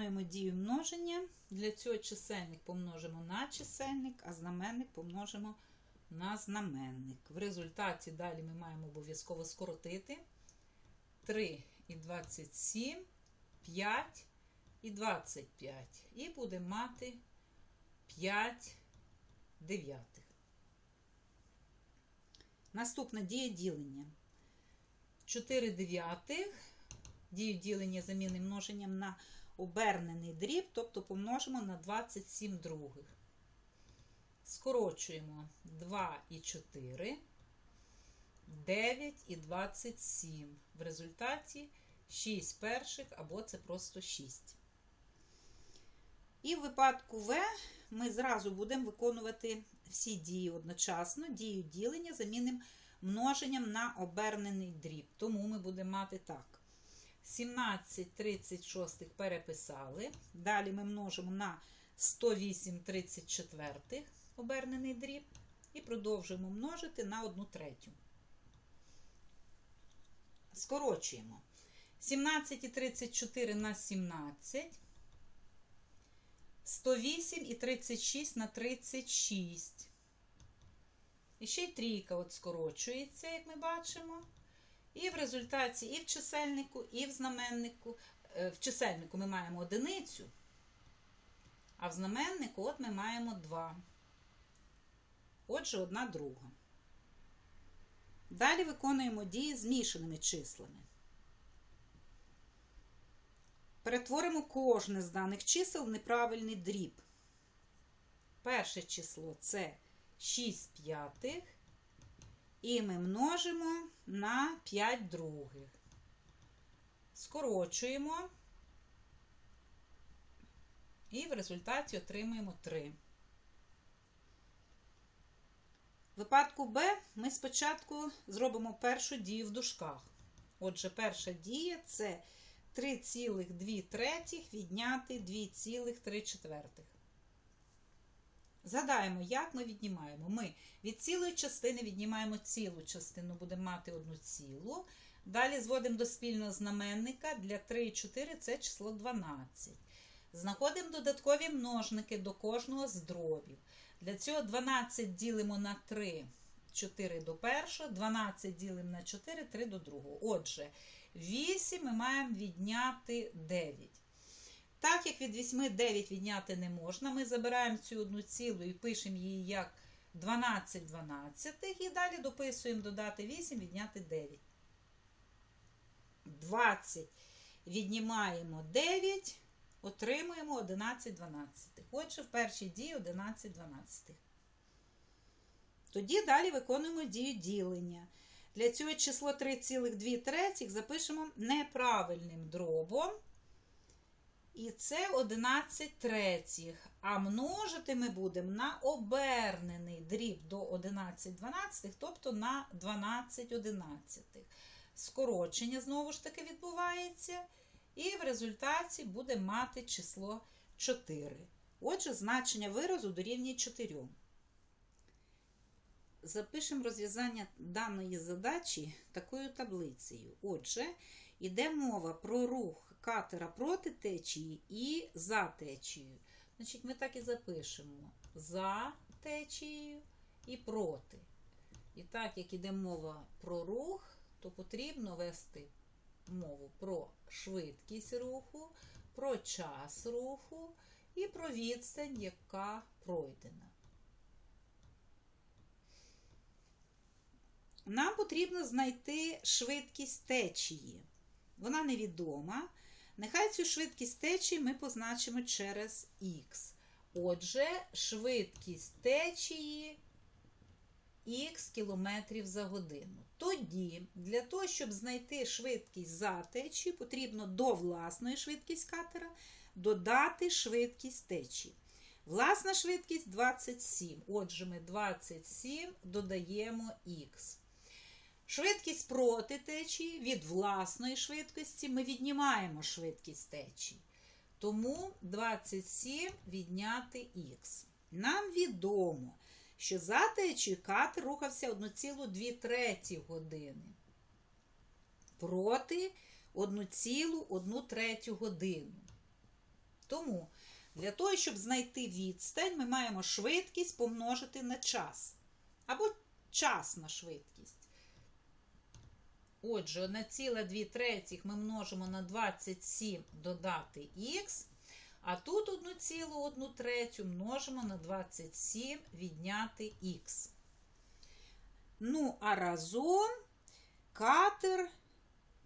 виконуємо дію множення. Для цього чисельник помножимо на чисельник, а знаменник помножимо на знаменник. В результаті далі ми маємо обов'язково скоротити 3 і 27, 5 і 25. І будемо мати 5 дев'ятих. Наступна дія ділення. 4 дев'ятих. Дію ділення заміни множенням на обернений дріб, тобто помножимо на 27 других. Скорочуємо 2 і 4, 9 і 27. В результаті 6 перших, або це просто 6. І в випадку В ми зразу будемо виконувати всі дії одночасно. Дію ділення замінимо множенням на обернений дріб. Тому ми будемо мати так. 17 36 переписали. Далі ми множимо на 108 34 обернений дріб. І продовжуємо множити на 1 третю. Скорочуємо. 17 і 34 на 17. 108 і 36 на 36. І ще й трійка от скорочується, як ми бачимо. І в результаті і в чисельнику, і в знаменнику. е, В чисельнику ми маємо одиницю, а в знаменнику от ми маємо 2. Отже, одна друга. Далі виконуємо дії з мішаними числами. Перетворимо кожне з даних чисел в неправильний дріб. Перше число це 6 п'ятих. І ми множимо на 5 других. Скорочуємо. І в результаті отримуємо 3. В випадку Б ми спочатку зробимо першу дію в дужках. Отже, перша дія це 3,2 третіх відняти 2,3 четвертих. Згадаємо, як ми віднімаємо. Ми від цілої частини віднімаємо цілу частину, будемо мати одну цілу. Далі зводимо до спільного знаменника. Для 3 і 4 це число 12. Знаходимо додаткові множники до кожного з дробів. Для цього 12 ділимо на 3, 4 до першого, 12 ділимо на 4, 3 до другого. Отже, 8 ми маємо відняти 9. Так як від 8 9 відняти не можна, ми забираємо цю одну цілу і пишемо її як 12 дванадцятих, і далі дописуємо додати 8, відняти 9. 20 віднімаємо 9, отримуємо 11 дванадцятих. Отже, в першій дії 11 дванадцятих. Тоді далі виконуємо дію ділення. Для цього число 3,2 третіх запишемо неправильним дробом. І це 11 третіх. А множити ми будемо на обернений дріб до 11 дванадцятих, тобто на 12 одинадцятих. Скорочення знову ж таки відбувається. І в результаті будемо мати число 4. Отже, значення виразу дорівнює 4. Запишемо розв'язання даної задачі такою таблицею. Отже, йде мова про рух катера проти течії і за течією. Значить, ми так і запишемо за течією і проти. І так, як іде мова про рух, то потрібно вести мову про швидкість руху, про час руху і про відстань, яка пройдена. Нам потрібно знайти швидкість течії. Вона невідома. Нехай цю швидкість течії ми позначимо через х. Отже, швидкість течії х кілометрів за годину. Тоді, для того, щоб знайти швидкість за течією, потрібно до власної швидкість катера додати швидкість течії. Власна швидкість 27. Отже, ми 27 додаємо х. Швидкість проти течії від власної швидкості ми віднімаємо швидкість течії. Тому 27 відняти х. Нам відомо, що за течією катер рухався 1,2 треті години. Проти 1,1 третю годину. Тому для того, щоб знайти відстань, ми маємо швидкість помножити на час. Або час на швидкість. Отже, 1,2 третіх ми множимо на 27 додати х, а тут 1,1 третю множимо на 27 відняти х. Ну, а разом катер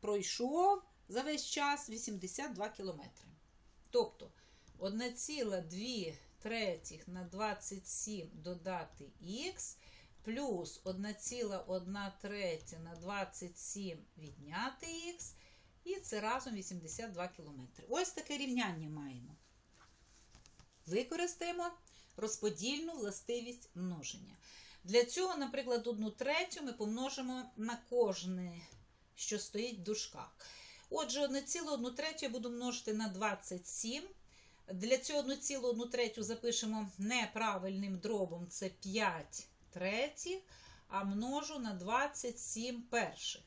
пройшов за весь час 82 кілометри. Тобто 1,2 третіх на 27 додати х плюс 1,1 третя на 27 відняти х, і це разом 82 км. Ось таке рівняння маємо. Використаємо розподільну властивість множення. Для цього, наприклад, 1 третю ми помножимо на кожне, що стоїть в дужках. Отже, 1,1 третю я буду множити на 27. Для цього 1,1 третю запишемо неправильним дробом, це 5 третіх, а множу на 27 перших.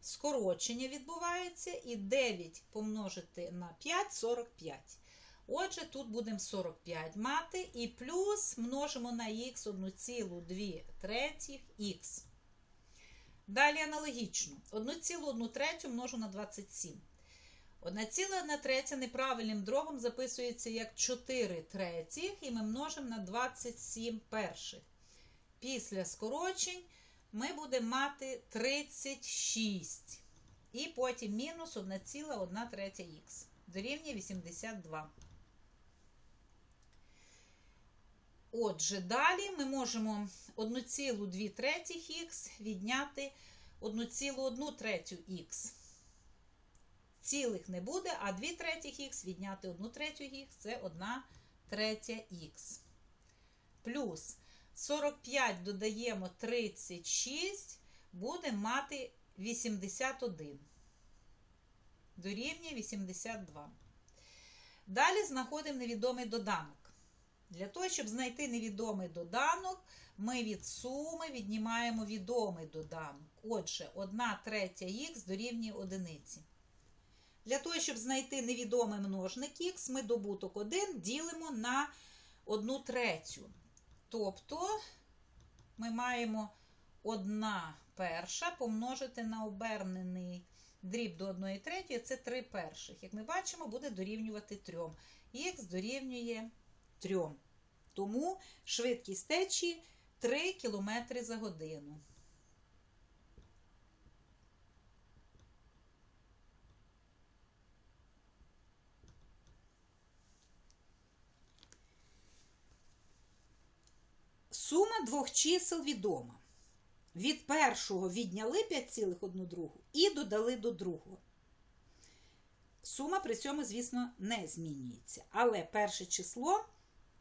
Скорочення відбувається і 9 помножити на 5 45. Отже, тут будемо 45 мати, і плюс множимо на х 1,2 третіх х. Далі аналогічно. 1,1 третю множу на 27. 1,1 третя неправильним дробом записується як 4 третіх, і ми множимо на 27 перших. Після скорочень ми будемо мати 36. І потім мінус 1,1 х. Дорівнює 82. Отже, далі ми можемо 1,2 третіх х відняти 1,1 третю х. Цілих не буде, а 2 третіх х відняти 1 третю х це 1 третя х. Плюс 45 додаємо 36, будемо мати 81. Дорівнює 82. Далі знаходимо невідомий доданок. Для того, щоб знайти невідомий доданок, ми від суми віднімаємо відомий доданок. Отже, 1 третя х дорівнює одиниці. Для того, щоб знайти невідомий множник х, ми добуток 1 ділимо на 1 третю. Тобто ми маємо 1 перша помножити на обернений дріб до 1 третьої, це 3 перших. Як ми бачимо, буде дорівнювати 3. Х дорівнює 3. Тому швидкість течії 3 км за годину. Сума двох чисел відома. Від першого відняли 5,1 і додали до другого. Сума при цьому, звісно, не змінюється. Але перше число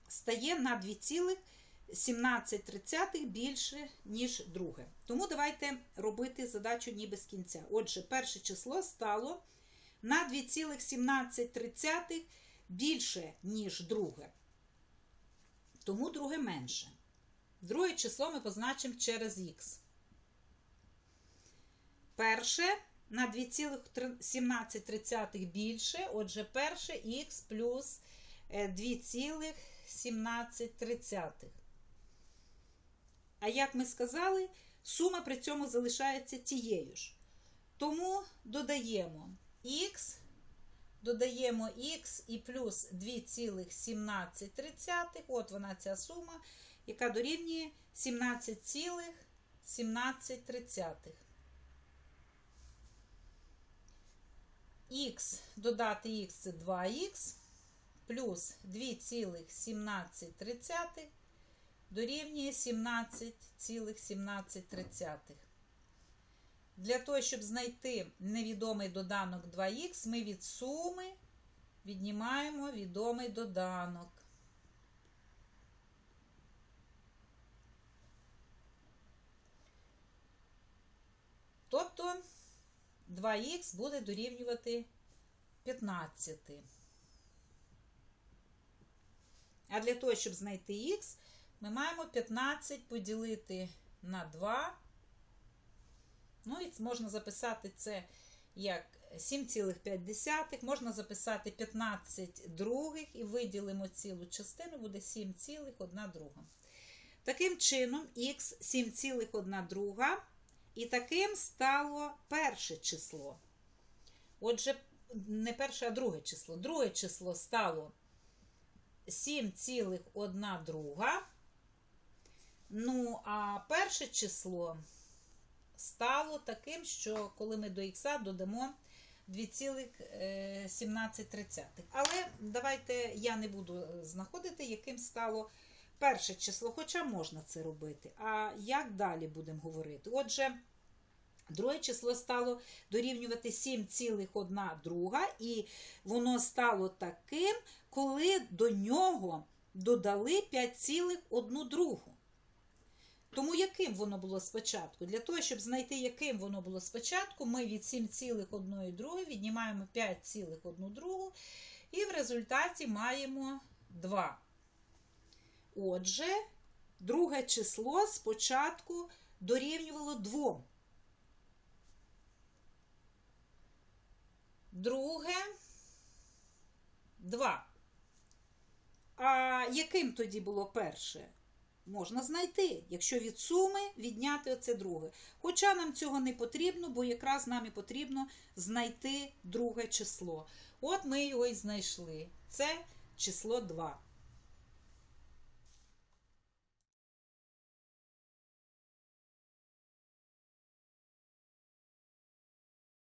стає на 2,17 більше, ніж друге. Тому давайте робити задачу ніби з кінця. Отже, перше число стало на 2,17 більше, ніж друге. Тому друге менше. Друге число ми позначимо через х. Перше на 2,17 більше, отже, перше х плюс 2,17. А як ми сказали, сума при цьому залишається тією ж. Тому додаємо х, додаємо х і плюс 2,17. От вона ця сума, яка дорівнює 17,17. Х додати х це 2х плюс 2,17 дорівнює 17,17. Для того, щоб знайти невідомий доданок 2х, ми від суми віднімаємо відомий доданок. Тобто 2х буде дорівнювати 15. А для того, щоб знайти х, ми маємо 15 поділити на 2. Ну, і можна записати це як 7,5. Можна записати 15 других і виділимо цілу частину, буде 7,1 друга. Таким чином, х 7,1 друга. І таким стало перше число. Отже, не перше, а друге число. Друге число стало 7,1 друга. Ну, а перше число стало таким, що коли ми до х додамо 2,17. Але давайте я не буду знаходити, яким стало перше число, хоча можна це робити. А як далі будемо говорити? Отже, друге число стало дорівнювати 7,1 друга, і воно стало таким, коли до нього додали 5,1 другу. Тому яким воно було спочатку? Для того, щоб знайти, яким воно було спочатку, ми від 7,1 віднімаємо 5,1 другу, і в результаті маємо 2. Отже, друге число спочатку дорівнювало 2. Друге 2. А яким тоді було перше? Можна знайти, якщо від суми відняти оце друге. Хоча нам цього не потрібно, бо якраз нам і потрібно знайти друге число. От ми його і знайшли. Це число 2.